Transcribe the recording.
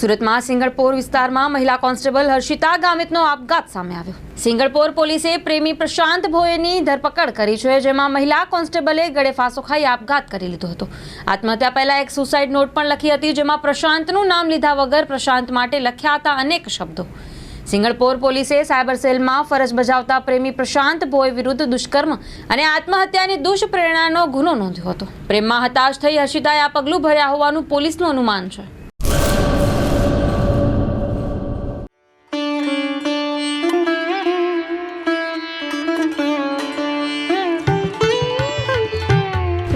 સુરતમાં સિંગળપોર વિસ્તારમાં મહિલા કોન્સ્ટેબલ હર્ષિતા ગામિતનો આપઘાત સામે આવ્યો. સિંગળપોર પોલીસે પ્રેમી પ્રશાંત ભોયેની ધરપકડ કરી છે, જેમાં મહિલા કોન્સ્ટેબલે ગળે ફાંસો ખાઈ આપઘાત કરી લીધો હતો. આત્મહત્યા પહેલા એક સુસાઇડ નોટ પણ લખી હતી, જેમાં પ્રશાંતનું નામ લીધા વગર પ્રશાંત માટે લખ્યા હતા અનેક શબ્દો. સિંગળપોર પોલીસે સાયબર સેલમાં ફરજ બજાવતા પ્રેમી પ્રશાંત ભોય વિરુદ્ધ દુષ્કર્મ અને આત્મહત્યાની દુષ્પ્રેરણાનો ગુનો નોંધ્યો હતો. પ્રેમમાં હતાશ થઈ હર્ષિતાએ આ પગલું ભર્યા હોવાનું પોલીસનું અનુમાન છે.